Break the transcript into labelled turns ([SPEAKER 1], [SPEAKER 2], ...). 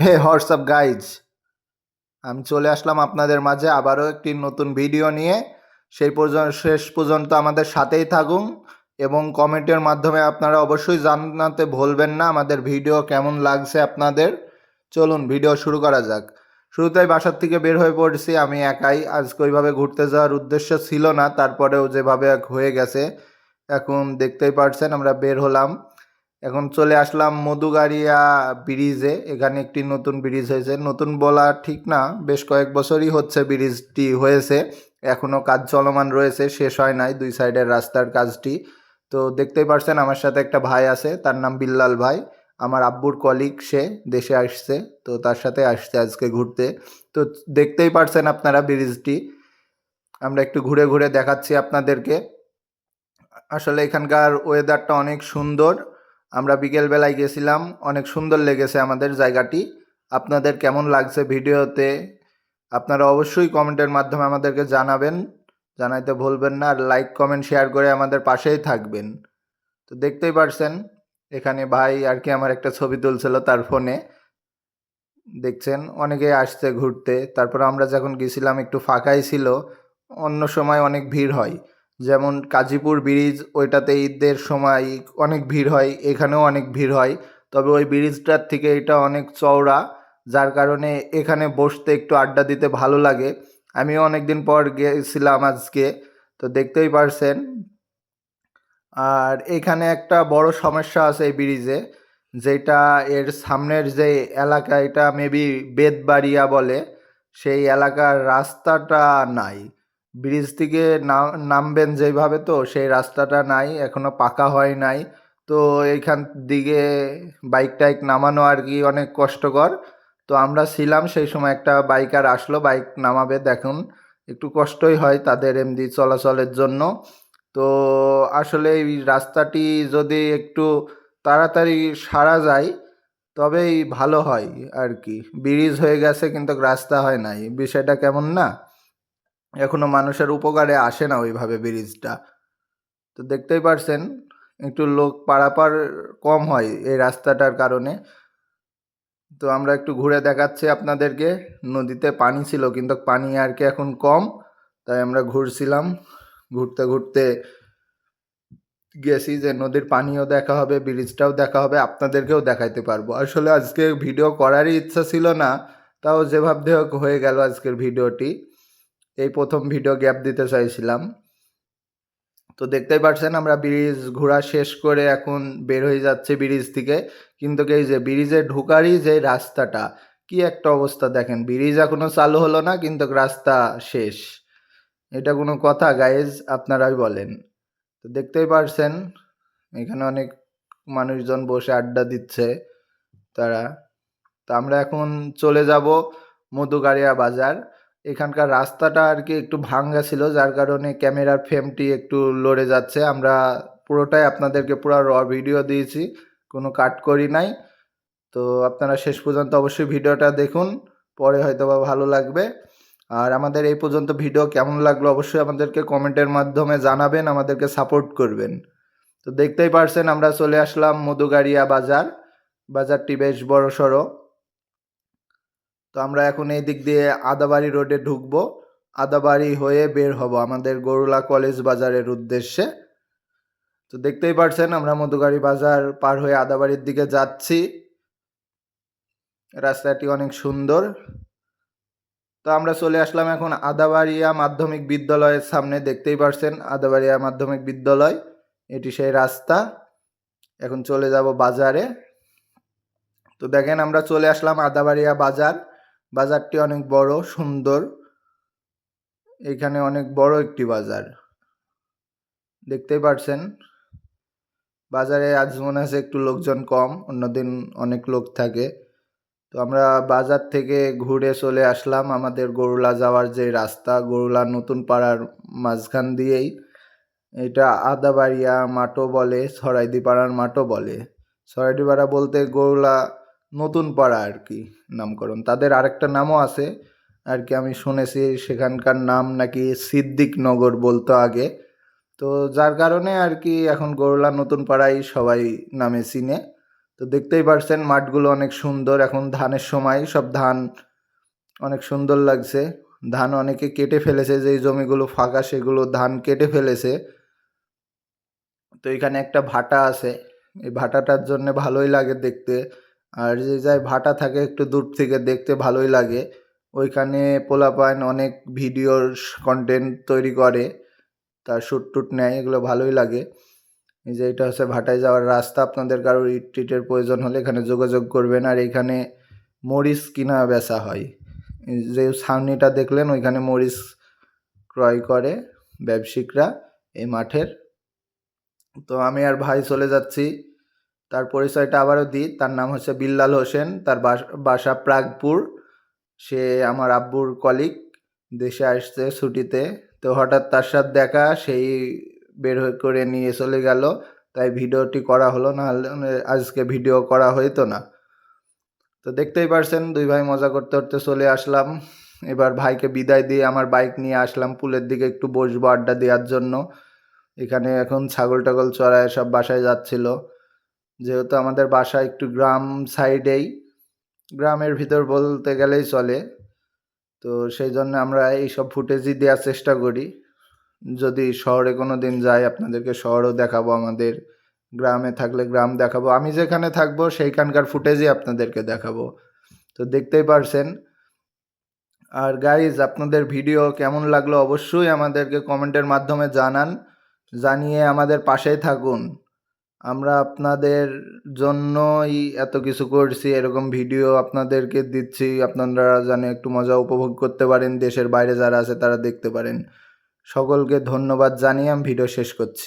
[SPEAKER 1] হে WhatsApp guys, আমি চলে আসলাম আপনাদের মাঝে আবারও একটি নতুন ভিডিও নিয়ে। সেই পর্যন্ত, শেষ পর্যন্ত আমাদের সাথেই থাকুন এবং কমেন্টের মাধ্যমে আপনারা অবশ্যই জানাতে ভুলবেন না আমাদের ভিডিও কেমন লাগছে আপনাদের। চলুন, ভিডিও শুরু করা যাক। শুরুতেই বাসার থেকে বের হয়ে পড়ছি। আমি একাই। আজকে ওইভাবে ঘুরতে যাওয়ার উদ্দেশ্য ছিল না, তারপরেও যেভাবে হয়ে গেছে, এখন দেখতেই পারছেন আমরা বের হলাম। এখন চলে আসলাম মধুগাড়িয়া ব্রিজে। এখানে একটি নতুন ব্রিজ হয়েছে। নতুন বলা ঠিক না, বেশ কয়েক বছরই হচ্ছে ব্রিজটি হয়েছে। এখনও কাজ চলমান রয়েছে, শেষ হয় নাই দুই সাইডের রাস্তার কাজটি। তো দেখতেই পারছেন, আমার সাথে একটা ভাই আছে, তার নাম বিল্লাল ভাই। আমার আব্বুর কলিগ সে দেশে আসছে, তো তার সাথে আসছে আজকে ঘুরতে। তো দেখতেই পারছেন আপনারা ব্রিজটি। আমরা একটু ঘুরে ঘুরে দেখাচ্ছি আপনাদেরকে। আসলে এখানকার ওয়েদারটা অনেক সুন্দর। আমরা বিকেলবেলায় গেছিলাম, অনেক সুন্দর লেগেছে আমাদের জায়গাটি। আপনাদের কেমন লাগছে ভিডিওতে? আপনারা অবশ্যই কমেন্টের মাধ্যমে আমাদেরকে জানাবেন। জানাইতে ভুলবেন না আর লাইক, কমেন্ট, শেয়ার করে আমাদের পাশেই থাকবেন। তো দেখতেই পারছেন, এখানে ভাই আর কি আমার একটা ছবি তুলছিল তার ফোনে। দেখছেন অনেকে আসছে ঘুরতে। তারপর আমরা যখন গেছিলাম, একটু ফাঁকাই ছিল, অন্য সময় অনেক ভিড় হয়। যেমন কাজীপুর ব্রিজ, ওইটাতে ঈদের সময় অনেক ভিড় হয়, এখানেও অনেক ভিড় হয়। তবে ওই ব্রিজটার থেকে এটা অনেক চওড়া, যার কারণে এখানে বসতে একটু আড্ডা দিতে ভালো লাগে। আমিও অনেক দিন পর গিয়েছিলাম আজকে, তো দেখতেই পারছেন। আর এখানে একটা বড় সমস্যা আছে এই ব্রিজে, যেটা এর সামনের যে এলাকা, এটা মেবি বেদবাড়িয়া বলে, সেই এলাকার রাস্তাটা নাই। ব্রিজ থেকে নামবেন যেভাবে তো, সেই রাস্তাটা নাই, এখনও পাকা হয় নাই। তো এইখান দিকে বাইক টাইক নামানো আর কি অনেক কষ্টকর। তো আমরা ছিলাম, সেই সময় একটা বাইকার আসলো, বাইক নামাবে দেখুন। একটু কষ্টই হয় তাদের এমনি চলাচলের জন্য। তো আসলে এই রাস্তাটি যদি একটু তাড়াতাড়ি সারা যায়, তবেই ভালো হয় আর কি। ব্রিজ হয়ে গেছে, কিন্তু রাস্তা হয় নাই। বিষয়টা কেমন না? এখনও মানুষের উপকারে আসে না ওইভাবে ব্রিজটা। তো দেখতেই পারছেন, একটু লোক পারাপার কম হয় এই রাস্তাটার কারণে। তো আমরা একটু ঘুরে দেখাচ্ছি আপনাদেরকে। নদীতে পানি ছিল, কিন্তু পানি আর কি এখন কম, তাই আমরা ঘুরছিলাম। ঘুরতে ঘুরতে গেছি যে নদীর পানিও দেখা হবে, ব্রিজটাও দেখা হবে, আপনাদেরকেও দেখাইতে পারব। আসলে আজকে ভিডিও করারই ইচ্ছা ছিল না, তাও যে ভাবতে হোক হয়ে গেল আজকের ভিডিওটি। এই প্রথম ভিডিও গ্যাপ দিতে চাইছিলাম। তো দেখতেই পারছেন, আমরা ব্রিজ ঘোরা শেষ করে এখন বের হয়ে যাচ্ছে ব্রিজ থেকে। কিন্তু এই যে ব্রিজে ঢোকারই যে রাস্তাটা, কি একটা অবস্থা দেখেন। ব্রিজ এখনও চালু হলো না, কিন্তু রাস্তা শেষ। এটা কোনো কথা গাইজ আপনারাই বলেন। তো দেখতেই পারছেন, এখানে অনেক মানুষজন বসে আড্ডা দিচ্ছে তারা। তো আমরা এখন চলে যাব মধুগাড়িয়া বাজার। এখানকার রাস্তাটা আর কি একটু ভাঙ্গা ছিল, যার কারণে ক্যামেরার ফ্রেমটি একটু লড়ে যাচ্ছে। আমরা পুরোটাই আপনাদেরকে পুরো র ভিডিও দিয়েছি, কোনো কাট করি নাই। তো আপনারা শেষ পর্যন্ত অবশ্যই ভিডিওটা দেখুন, পরে হয়তো বা ভালো লাগবে। আর আমাদের এই পর্যন্ত ভিডিও কেমন লাগল অবশ্যই আমাদেরকে কমেন্টের মাধ্যমে জানাবেন, আমাদেরকে সাপোর্ট করবেন। তো দেখতেই পারছেন, আমরা চলে আসলাম মধুগাড়িয়া বাজার। বাজারটি বেশ বড় সড়ো তো আমরা এখন এই দিক দিয়ে আদাবাড়ি রোডে ঢুকবো। আদাবাড়ি হয়ে বের হব আমাদের গরুলা কলেজ বাজারের উদ্দেশ্যে। তো দেখতেই পারছেন আমরা মধুগাড়ি বাজার পার হয়ে আদাবাড়ির দিকে যাচ্ছি। রাস্তাটি অনেক সুন্দর। তো আমরা চলে আসলাম এখন আদাবাড়িয়া মাধ্যমিক বিদ্যালয়ের সামনে। দেখতেই পারছেন আদাবাড়িয়া মাধ্যমিক বিদ্যালয়, এটি সেই রাস্তা। এখন চলে যাব বাজারে। তো দেখেন আমরা চলে আসলাম আদাবাড়িয়া বাজার। বাজারটি অনেক বড়, সুন্দর। এখানে অনেক বড় একটি বাজার। দেখতেই পারছেন, বাজারে আজ মনে হচ্ছে একটু লোকজন কম, অন্যদিন অনেক লোক থাকে। তো আমরা বাজার থেকে ঘুরে চলে আসলাম আমাদের গরুলা যাওয়ার যে রাস্তা, গরুলা নতুন পাড়ার মাঝখান দিয়েই। এটা আদাবাড়িয়া মাঠও বলে সরাইদি পাড়ার মাঠও বলে। সরাইদি পাড়া বলতে গরুলা নতুন পাড়া আর কি, নামকরণ। তাদের আরেকটা নামও আছে, আর কি আমি শুনেছি সেখানকার নাম নাকি সিদ্দিক নগর বলতো আগে। তো যার কারণে আর কি এখন গরুলা নতুন পাড়ায় সবাই নামে চিনে। তো দেখতেই পারছেন মাঠগুলো অনেক সুন্দর, এখন ধানের সময় সব ধান অনেক সুন্দর লাগছে। ধান অনেকে কেটে ফেলেছে, যেই জমিগুলো ফাঁকা সেগুলো ধান কেটে ফেলেছে। তো এখানে একটা ভাটা আছে, এই ভাটাটার জন্য ভালোই লাগে দেখতে। আর যে যায় ভাটা থাকে একটু দূর থেকে দেখতে ভালোই লাগে। ওইখানে পোলাপাইন অনেক ভিডিওর কন্টেন্ট তৈরি করে, তার শ্যুট টুট নেয়, এগুলো ভালোই লাগে। এই যে এটা হচ্ছে ভাটায় যাওয়ার রাস্তা, আপনাদের কারোর ইট টিটের প্রয়োজন হলে এখানে যোগাযোগ করবেন। আর এখানে মরিচ কিনা বেচা হয়। যে ছাউনিটা দেখলেন, ওইখানে মরিচ ক্রয় করে ব্যবসায়িকরা এই মাঠের। তো আমি আর ভাই চলে যাচ্ছি। তার পরিচয়টা আবারও দিই। তার নাম হচ্ছে বিল্লাল হোসেন। তার বাস- প্রাগপুর। সে আমার আব্বুর কলিগ দেশে আসছে ছুটিতে। তো হঠাৎ তার সাথে দেখা, সেই বের করে নিয়ে চলে গেল। তাই ভিডিওটি করা হলো না আজকে ভিডিও করা হইতো না। তো দেখতেই পারছেন, দুই ভাই মজা করতে করতে চলে আসলাম। এবার ভাইকে বিদায় দিয়ে আমার বাইক নিয়ে আসলাম পুলের দিকে একটু বসবো আড্ডা দেওয়ার জন্য। এখানে এখন ছাগল টাগল চড়ায় সব বাসায় যাচ্ছিল। যেহেতু আমাদের বাসা একটু গ্রাম সাইডেই, গ্রামের ভিতর বলতে গেলেই চলে। তো সেই জন্য আমরা এইসব ফুটেজই দেওয়ার চেষ্টা করি। যদি শহরে কোনো দিন যাই, আপনাদেরকে শহরও দেখাবো, আমাদের গ্রামে থাকলে গ্রাম দেখাবো। আমি যেখানে থাকব, সেইখানকার ফুটেজই আপনাদেরকে দেখাবো। তো দেখতেই পারছেন। আর গাইজ আপনাদের ভিডিও কেমন লাগল অবশ্যই আমাদেরকে কমেন্টের মাধ্যমে জানান। জানিয়ে আমাদের পাশেই থাকুন। আমরা আপনাদের জন্যই এত কিছু করছি, এরকম ভিডিও আপনাদেরকে দিচ্ছি। আপনারা যেন একটু মজা উপভোগ করতে পারেন, দেশের বাইরে যারা আছে তারা দেখতে পারেন। সকলকে ধন্যবাদ জানিয়ে আমি ভিডিও শেষ করছি।